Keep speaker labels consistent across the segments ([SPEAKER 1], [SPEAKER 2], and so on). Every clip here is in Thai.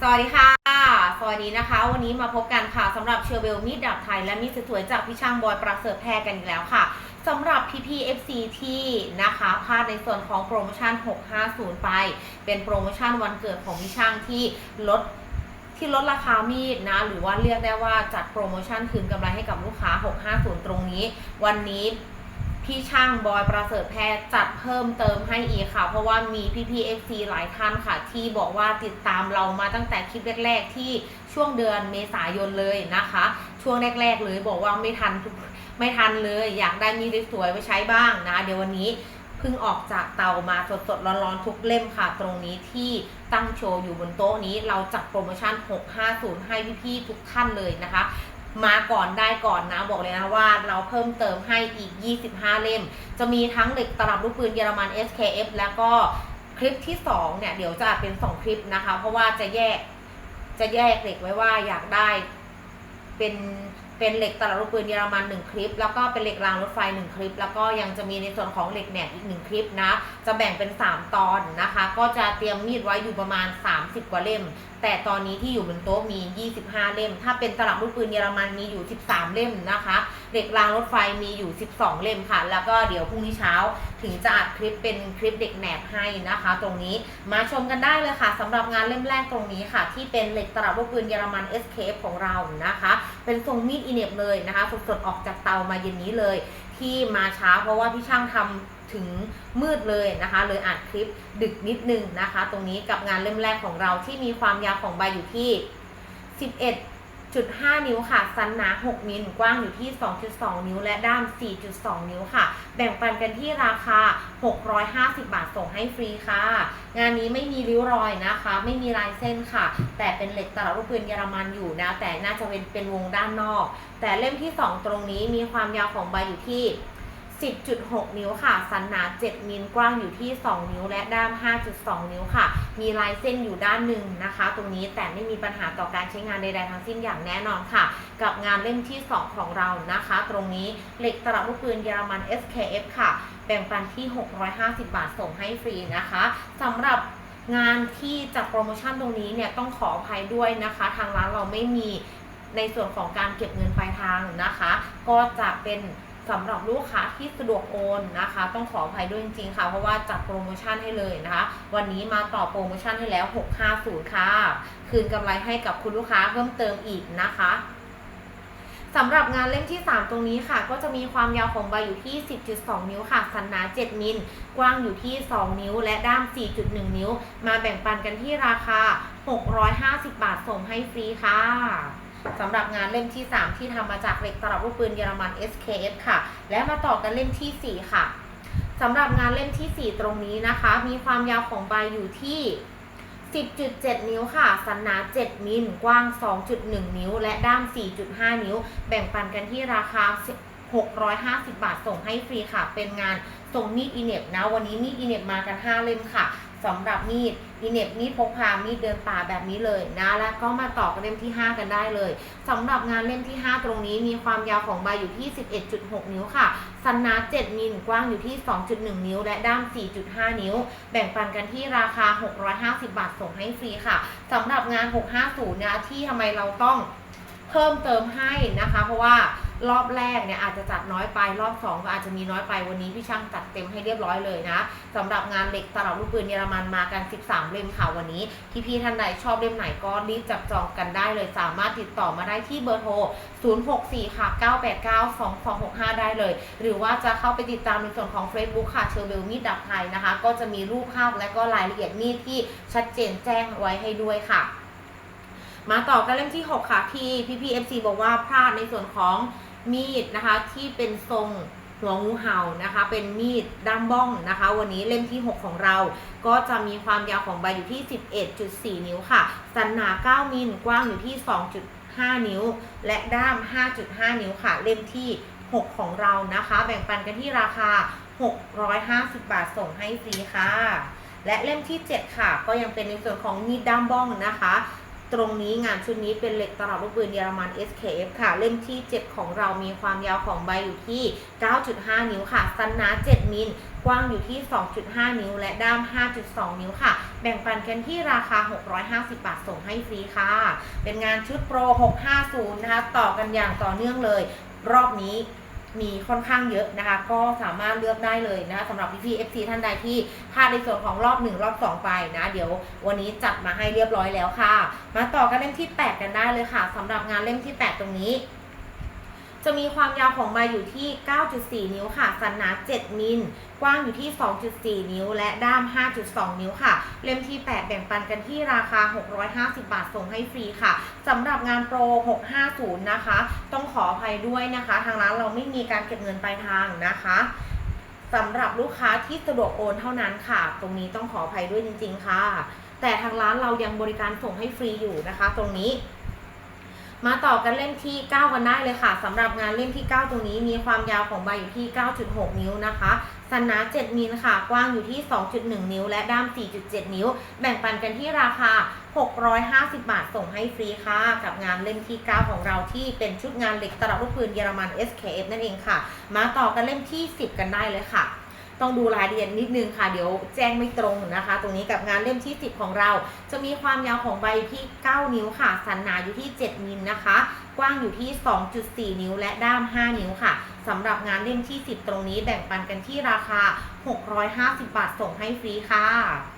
[SPEAKER 1] สวัสดีค่ะ สวัสดีนะคะ วันนี้มาพบกันค่ะสำหรับเชอร์เบลมีดดาบไทย และมีดสวยๆจากพี่ช่างบอยประเสริฐแพรกันอีกแล้วค่ะสำหรับ PPFC ที่นะคะพลาดในส่วนของโปรโมชั่น 650 ไป เป็นโปรโมชั่นวันเกิดของพี่ช่างที่ลดที่ลดราคามีดนะ หรือว่าเรียกได้ว่าจัดโปรโมชั่นคืนกำไรให้กับลูกค้า 650 ตรงนี้ วันนี้ พี่ช่างบอยประเสริฐแพทย์จัดเพิ่มเติมให้อีกค่ะ เพราะว่ามีพี่พีเอฟซีหลายท่านค่ะ ที่บอกว่าติดตามเรามาตั้งแต่คลิปแรกๆที่ช่วงเดือนเมษายนเลยนะคะ ช่วงแรก ๆ เลยบอกว่าไม่ทันไม่ทันเลย อยากได้มีดสวยๆไว้ใช้บ้างนะ เดี๋ยววันนี้เพิ่งออกจากเตามาสดๆร้อนๆทุกเล่มค่ะ ตรงนี้ที่ตั้งโชว์อยู่บนโต๊ะนี้เราจัดโปรโมชั่น 650 ให้พี่ๆทุกท่านเลยนะคะ มาก่อนได้ก่อนนะบอกเลยนะว่าเราเพิ่มเติมให้อีก 25 เล่ม จะมีทั้งเหล็กตลับลูกปืนเยอรมัน SKF แล้วก็คลิปที่2เนี่ยเดี๋ยวจะเป็น 2 คลิปนะคะ เพราะว่าจะแยกจะแยกเหล็กไว้ว่าอยากได้เป็นเป็นเหล็กตลับลูกปืนเยอรมัน1คลิป แล้วก็เป็นเหล็กรางรถไฟ 1 คลิป แล้วก็ยังจะมีในส่วนของเหล็กแหนบอีก 1 คลิปนะ จะแบ่งเป็น 3 ตอนนะคะ ก็จะเตรียมมีดไว้อยู่ประมาณ 30 กว่าเล่ม แต่ตอนนี้ที่อยู่บนโต๊ะมี 25 เล่ม ถ้าเป็นตลับลูกปืนเยอรมันมีอยู่ 13 เล่มนะคะเด็กรางรถไฟมีอยู่ 12 เล่มค่ะ แล้วก็เดี๋ยวพรุ่งนี้เช้าถึงจะอัดคลิปเป็นคลิปเด็กแหนบให้นะคะ ตรงนี้มาชมกันได้เลยค่ะสำหรับงานเล่มแรกตรงนี้ค่ะ ที่เป็นเหล็กตลับลูกปืนเยอรมัน SKF ของเรานะคะ เป็นทรงมีดอีเนบเลยนะคะสดๆออกจากเตามาเย็นนี้เลย ที่มาช้าเพราะว่าพี่ช่างทำ ถึงมืดเลยนะคะเลยอัดคลิปดึกนิดนึงนะคะ ตรงนี้กับงานเล่มแรกของเราที่มีความยาวของใบอยู่ที่ 11.5 นิ้วค่ะสันหนา 6 มิลกว้างอยู่ที่ 2.2 นิ้ว และด้าม 4.2 นิ้วค่ะ แบ่งปันกันที่ราคา 650 บาทส่งให้ฟรีค่ะ งานนี้ไม่มีริ้วรอยนะคะ ไม่มีลายเส้นค่ะ แต่เป็นเหล็กตลับลูกปืนเยอรมันอยู่นะแต่น่าจะเป็นเป็นวงด้านนอก แต่เล่มที่ 2 ตรงนี้มีความยาวของใบอยู่ที่ 10.6 นิ้วค่ะ สันหนา7มิลกว้างอยู่ที่ 2 นิ้ว และด้าม 5.2 นิ้วค่ะ มีลายเส้นอยู่ด้านหนึ่งนะคะ ตรงนี้แต่ไม่มีปัญหาต่อการใช้งานใดๆทั้งสิ้นอย่างแน่นอนค่ะ กับงานเล่มที่ 2 ของเรานะคะ ตรงนี้เหล็กตลับลูกปืนเยอรมัน SKF ค่ะ แบ่งปันที่ 650 บาทส่งให้ฟรีนะคะสำหรับงานที่จัดโปรโมชั่นตรงนี้เนี่ยต้องขออภัยด้วยนะคะ ทางร้านเราไม่มีในส่วนของการเก็บเงินปลายทางนะคะ ก็จะเป็น สำหรับลูกค้าที่สะดวกโอนนะคะ ต้องขออภัยด้วยจริงๆค่ะ เพราะว่าจัดโปรโมชั่นให้เลยนะคะ วันนี้มาต่อโปรโมชั่นให้แล้ว 650 ค่ะ คืนกำไรให้กับคุณลูกค้าเพิ่มเติมอีกนะคะสำหรับงานเล่มที่ 3 ตรงนี้ค่ะ ก็จะมีความยาวของใบอยู่ที่ 10.2 นิ้วค่ะ สันหนา 7 มิล กว้างอยู่ที่ 2 นิ้ว และด้าม 4.1 นิ้ว มาแบ่งปันกันที่ราคา 650 บาทส่งให้ฟรีค่ะ สำหรับงานเล่มที่ 3 ที่ทำมาจากเหล็กตลับลูกปืนเยอรมัน SKF ค่ะ และมาต่อกันเล่มทีสี่4 ค่ะสำหรับงานเล่มทีสี่ 4 ตรงนี้นะคะ มีความยาวของใบอยู่ที่ 10.7 นิ้วค่ะ สันหนา 7 มิล กว้าง 2.1 นิ้ว และด้าม 4.5 นิ้ว แบ่งปันกันที่ราคา 650 บาทส่งให้ฟรีค่ะ เป็นงานส่งมีดอีเน็บนะ วันนี้มีดอีเน็บมากัน 5 เล่มค่ะ สำหรับมีดอีเน็บมีดพกพามีดเดินป่าแบบนี้เลยนะ แล้วก็มาต่อกันเล่มที่ 5 กันได้เลยสำหรับงานเล่มที่ 5 ตรงนี้มีความยาวของใบอยู่ที่ 11.6 นิ้วค่ะสันนา7มิลกว้างอยู่ที่ 2.1 นิ้ว และด้าม 4.5 นิ้ว แบ่งปันกันที่ราคา 650 บาทส่งให้ฟรีค่ะสำหรับงาน 650นะที่ทำไมเราต้องเพิ่มเติมให้นะคะ เพราะว่า รอบแรกเนี่ยอาจจะจัดน้อยไปรอบ 2 ก็อาจจะมีน้อยไปวันนี้พี่ช่างจัดเต็มให้เรียบร้อยเลยนะสำหรับงานเหล็กตลับลูกปืนเยอรมันมากัน 13 เล่มค่ะวันนี้ที่พี่ท่านใดชอบเล่มไหนก็รีบจับจองกันได้เลยสามารถติดต่อมาได้ที่เบอร์โทร 064 ค่ะ 989 2265 ได้เลย หรือว่าจะเข้าไปติดตามในส่วนของ Facebook ค่ะเชอร์เบลมีดดับไทยนะคะ ก็จะมีรูปภาพและก็รายละเอียดมีดที่ชัดเจนแจ้งไว้ให้ด้วยค่ะ มาต่อกันเล่มที่ 6 ค่ะ ที่พี่พีเอฟซีบอกว่าพลาดในส่วนของมีดนะคะ ที่เป็นทรงหัวงูเห่านะคะ เป็นมีดด้ามบ้องนะคะ วันนี้เล่มที่ 6 ของเรา ก็จะมีความยาวของใบอยู่ที่ 11.4 นิ้วค่ะ สันหนา 9 มิลกว้างอยู่ที่ 2.5 นิ้ว และด้าม 5.5 นิ้วค่ะ เล่มที่ 6 ของเรานะคะ แบ่งปันกันที่ราคา 650 บาทส่งให้ฟรีค่ะ และเล่มที่ 7 ค่ะ ก็ยังเป็นในส่วนของมีดด้ามบ้องนะคะ ตรงนี้งานชุดนี้เป็นเหล็กตลับลูกปืนเยอรมัน SKF ค่ะ เล่มที่ 7 ของเรามีความยาวของใบอยู่ที่ 9.5 นิ้วค่ะ สันหนา 7 มิล กว้างอยู่ที่ 2.5 นิ้ว และด้าม 5.2 นิ้วค่ะแแบ่งปันกันที่ราคา 650 บาทส่งให้ฟรีค่ะ เป็นงานชุดโปร 650 นะคะ ต่อกันอย่างต่อเนื่องเลย รอบนี้ มีค่อนข้างเยอะนะคะ ก็สามารถเลือกได้เลยนะคะสำหรับพี่ๆ FC ท่านใดที่พลาดในส่วนของรอบ 1 รอบ 2 ไปนะ เดี๋ยววันนี้จัดมาให้เรียบร้อยแล้วค่ะ มาต่อกันเล่มที่ 8 กันได้เลยค่ะสำหรับงานเล่มที่ 8 ตรงนี้ จะมีความยาวของใบอยู่ที่ 9.4 นิ้วค่ะ สันหนา 7 มิล กว้างอยู่ที่ 2.4 นิ้ว และด้าม 5.2 นิ้วค่ะ เล่มที่ 8 แบ่งปันกันที่ราคา 650 บาทส่งให้ฟรีค่ะสำหรับงานโปร 650 นะคะ ต้องขออภัยด้วยนะคะ ทางร้านเราไม่มีการเก็บเงินปลายทางนะคะสำหรับลูกค้าที่สะดวกโอนเท่านั้นค่ะ ตรงนี้ต้องขออภัยด้วยจริง ๆ ค่ะ แต่ทางร้านเรายังบริการส่งให้ฟรีอยู่นะคะ ตรงนี้ มาต่อกันเล่มที่ 9 กันได้เลยค่ะสำหรับงานเล่มที่ 9 ตรงนี้มีความยาวของใบอยู่ที่ 9.6 นิ้วนะคะสันหนา7มิลค่ะ กว้างอยู่ที่ 2.1 นิ้ว และด้าม 4.7 นิ้ว แบ่งปันกันที่ราคา 650 บาทส่งให้ฟรีค่ะ กับงานเล่มที่ 9 ของเราที่เป็นชุดงานเหล็กตลับลูกปืนเยอรมัน SKF นั่นเองค่ะ มาต่อกันเล่มที่ 10 กันได้เลยค่ะ ต้องดูรายละเอียดนิดนึงค่ะ เดี๋ยวแจ้งไม่ตรงนะคะ ตรงนี้กับงานเล่มที่ 10 ของเรา จะมีความยาวของใบที่ 9 นิ้วค่ะ สันหนาอยู่ที่ 7มิลนะคะ กว้างอยู่ที่ 2.4 นิ้ว และด้าม 5 นิ้วค่ะสำหรับงานเล่มที่ 10 ตรงนี้แบ่งปันกันที่ราคา 650 บาทส่งให้ฟรีค่ะ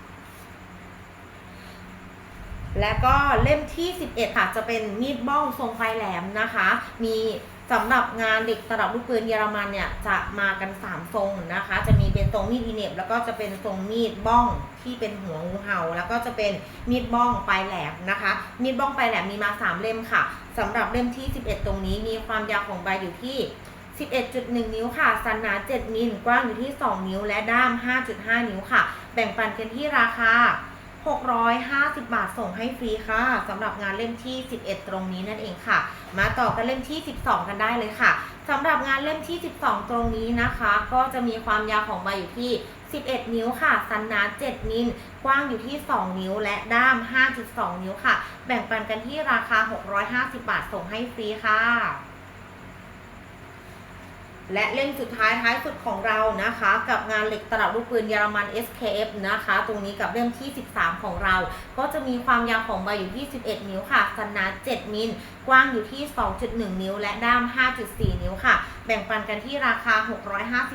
[SPEAKER 1] และก็เล่มที่ 11 ค่ะ จะเป็นมีดบ้องทรงไฟแหลมนะคะ มีสำหรับงานเด็กตลับลูกปืนเยอรมันเนี่ยจะมากัน 3 ทรงนะคะ จะมีเป็นทรงมีดอีเนบแล้วก็จะเป็นทรงมีดบ้องที่เป็นหัวงูเห่า แล้วก็จะเป็นมีดบ้องปลายแหลมนะคะ มีดบ้องปลายแหลมมีมา 3 เล่มค่ะสำหรับเล่มที่ 11 ตรงนี้มีความยาวของใบอยู่ที่ 11.1 นิ้วค่ะ สันหนา 7 มิล กว้างอยู่ที่ 2 นิ้ว และด้าม 5.5 นิ้วค่ะ แบ่งปันกันที่ราคา 650 บาทส่งให้ฟรีค่ะสำหรับงานเล่มที่ 11 ตรงนี้นั่นเองค่ะ มาต่อกันเล่มที่ 12 กันได้เลยค่ะสำหรับงานเล่มที่ 12 ตรงนี้นะคะ ก็จะมีความยาวของใบอยู่ที่ 11 นิ้วค่ะ สันหนา7มิลกว้างอยู่ที่ 2 นิ้วและด้าม 5.2 นิ้วค่ะ แบ่งปันกันที่ราคา 650 บาทส่งให้ฟรีค่ะ และเล่มสุดท้ายท้ายสุดของเรานะคะ กับงานเหล็กตลับลูกปืนเยอรมัน SKF นะคะ ตรงนี้กับเล่มที่ 13 ของเรา ก็จะมีความยาวของใบอยู่ที่ 11 นิ้วค่ะสันหนา7มิลกว้างอยู่ที่ 2.1 นิ้ว และด้าม 5.4 นิ้วค่ะ แบ่งปันกันที่ราคา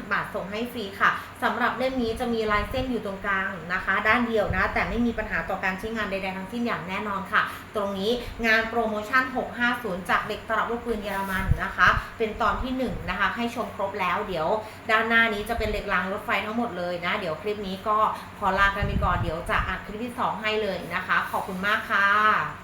[SPEAKER 1] 650 บาทส่งให้ฟรีค่ะสำหรับเล่มนี้จะมีลายเส้นอยู่ตรงกลางนะคะ ด้านเดียวนะ แต่ไม่มีปัญหาต่อการใช้งานใดๆทั้งสิ้นอย่างแน่นอนค่ะ ตรงนี้งานโปรโมชั่น 650 จากเด็กตลับลูกปืนเยอรมันนะคะ เป็นตอนที่ 1 นะคะ ให้ชมครบแล้วเดี๋ยว ด้านหน้านี้จะเป็นเหล็กรางรถไฟทั้งหมดเลยนะ เดี๋ยวคลิปนี้ก็ขอลากันไปก่อนเดี๋ยวจะอัดคลิปที่ 2 ให้เลยนะคะ ขอบคุณมากค่ะ